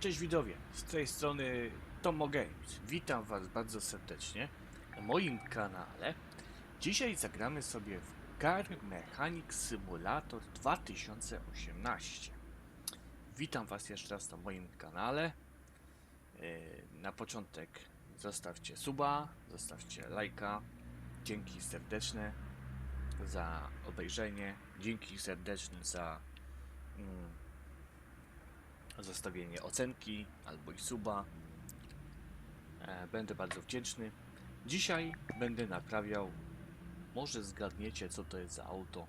Cześć widowie, z tej strony Tomo Games. Witam Was bardzo serdecznie na moim kanale. Dzisiaj zagramy sobie w Car Mechanic Simulator 2018. Witam Was jeszcze raz na moim kanale. Yy, Na początek zostawcie suba, zostawcie lajka. Dzięki serdeczne za obejrzenie. Dzięki serdeczne za mm, zostawienie ocenki albo i suba. E, Będę bardzo wdzięczny. Dzisiaj będę naprawiał. Może zgadniecie, co to jest za auto,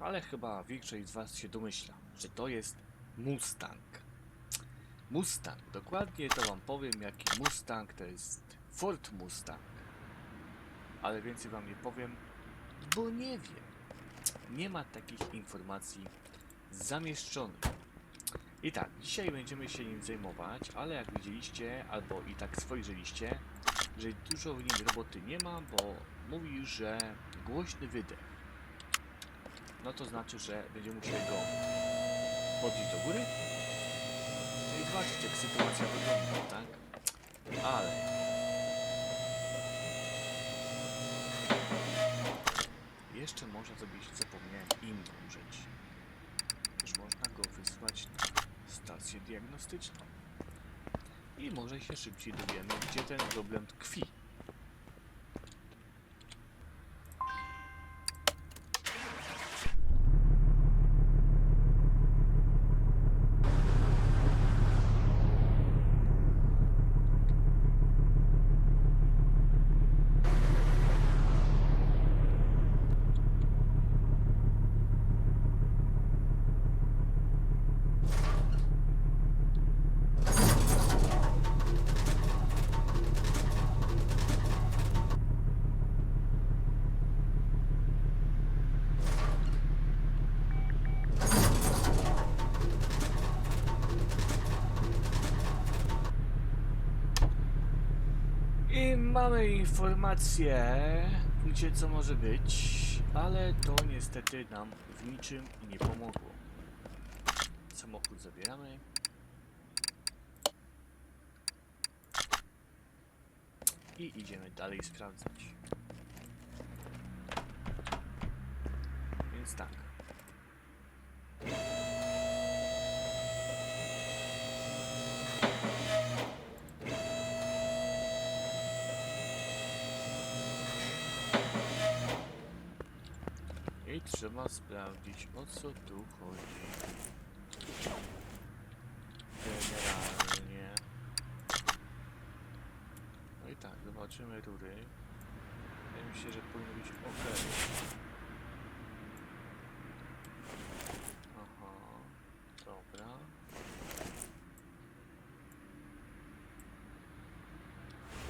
ale chyba większość z Was się domyśla, że to jest Mustang. Mustang, dokładnie to Wam powiem, jaki Mustang to jest Ford Mustang. Ale więcej Wam nie powiem, bo nie wiem. Nie ma takich informacji zamieszczonych. I tak, dzisiaj będziemy się nim zajmować, ale jak widzieliście, albo i tak spojrzeliście, że dużo w nim roboty nie ma, bo mówi, że głośny wydech. No to znaczy, że będziemy musieli go podnieść do góry. No i zobaczcie, jak sytuacja wygląda, tak? Ale... Jeszcze można zrobić, zapomniałem, inną rzecz już można go wysłać na stację diagnostyczną. I może się szybciej dowiemy, gdzie ten problem tkwi. I mamy informację, gdzie co może być, ale to niestety nam w niczym nie pomogło. Samochód zabieramy. I idziemy dalej sprawdzać. Więc tak. Trzeba sprawdzić o co tu chodzi. Generalnie. No i tak, zobaczymy rury. Wydaje mi się, że powinno być ok. Aha, dobra.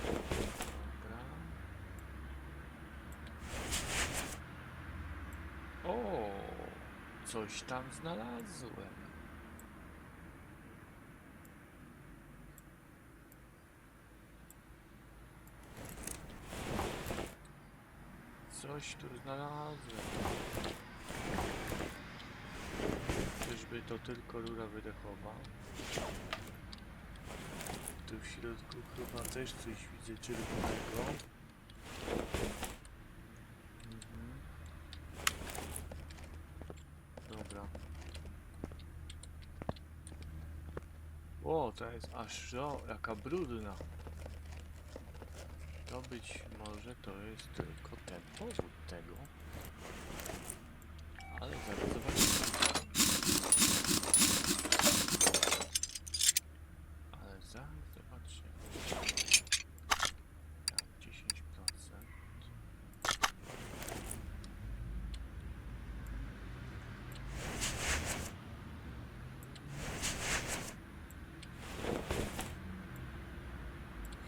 Dobra. O, coś tam znalazłem. Coś tu znalazłem. Czyżby to tylko rura wydechowa? Tu w środku chyba też coś widzę czerwonego. Mhm. Dobra. O, to jest aż o, jaka brudna. To być może to jest tylko ten powód tego. Ale zaraz zobaczymy. Ale zaraz zobaczymy. Tak, 10%.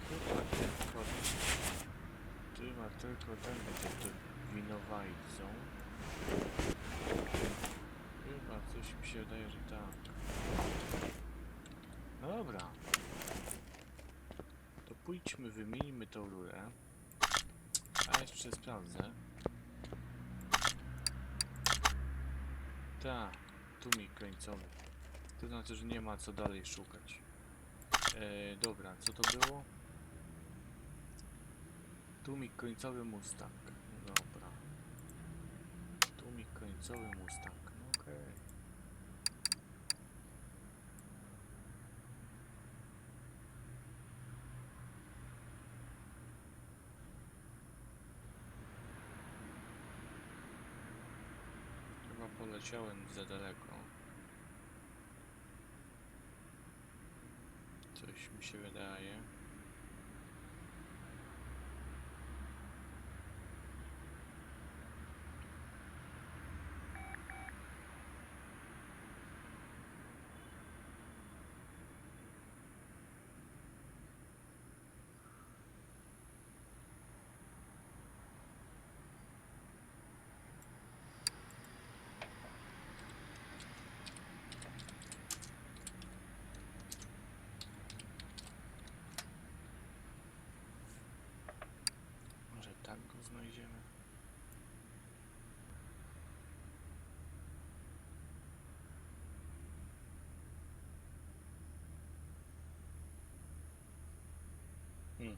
Chyba tylko... Chyba tylko ten będzie tu winowajcą. Chyba coś mi się wydaje, że tak. No dobra. To pójdźmy, wymieńmy tą rurę. A jeszcze sprawdzę. Tak, tu mi końcowy. To znaczy, że nie ma co dalej szukać. E, dobra, co to było? Tłumik końcowy Mustang. Dobra. Tłumik końcowy Mustang. No Okej. Chyba poleciałem za daleko. Coś mi się wydaje. Może tak go znajdziemy? Hmm.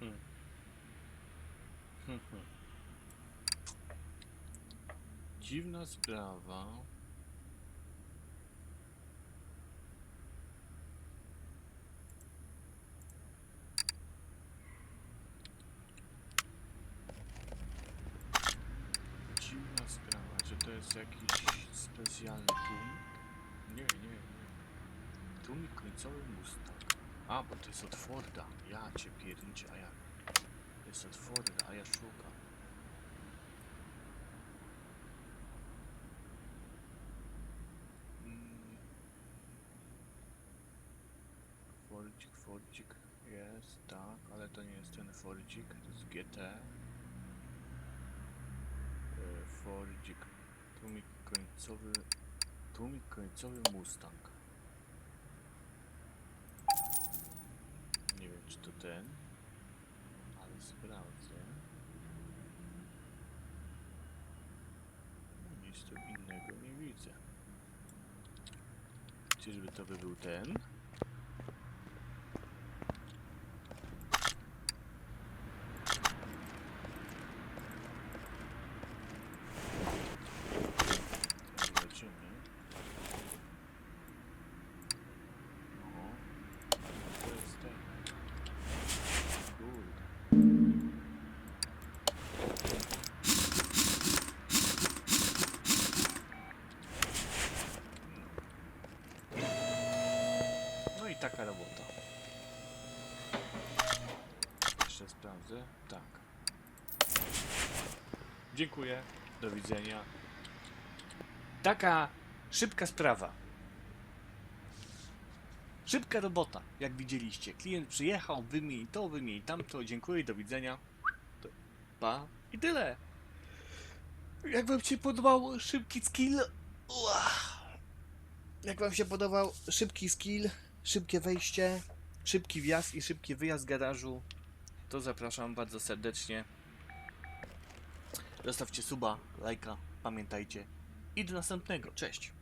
Hmm. Hmm, hmm. Dziwna sprawa. Dziwna sprawa, czy to jest jakiś specjalny tłum? Nie, nie, nie. Tłumik końcowy Mustang. A, bo to jest od Forda. Ja cię pierniczę, a ja... To jest od Forda, a ja szukam. Mm. Fordzik, Fordzik jest, tak, ale to nie jest ten Fordzik, to jest GT. E, Fordzik, tłumik końcowy, tłumik końcowy Mustang. Nie wiem czy to ten, ale sprawdzę. No, Nic tu innego nie widzę. Czyżby to by był ten? Zobaczymy. No. To jest ten. Kurde. No i taka robota. Jeszcze sprawdzę. Tak. Dziękuję. Do widzenia. Taka szybka sprawa. Szybka robota, jak widzieliście. Klient przyjechał, wymień to, wymień tamto, dziękuję, do widzenia. Pa i tyle. Jak wam się podobał szybki skill? Ua. Jak wam się podobał szybki skill, szybkie wejście, szybki wjazd i szybki wyjazd z garażu, to zapraszam bardzo serdecznie. Zostawcie suba, lajka, pamiętajcie. I do następnego. Cześć.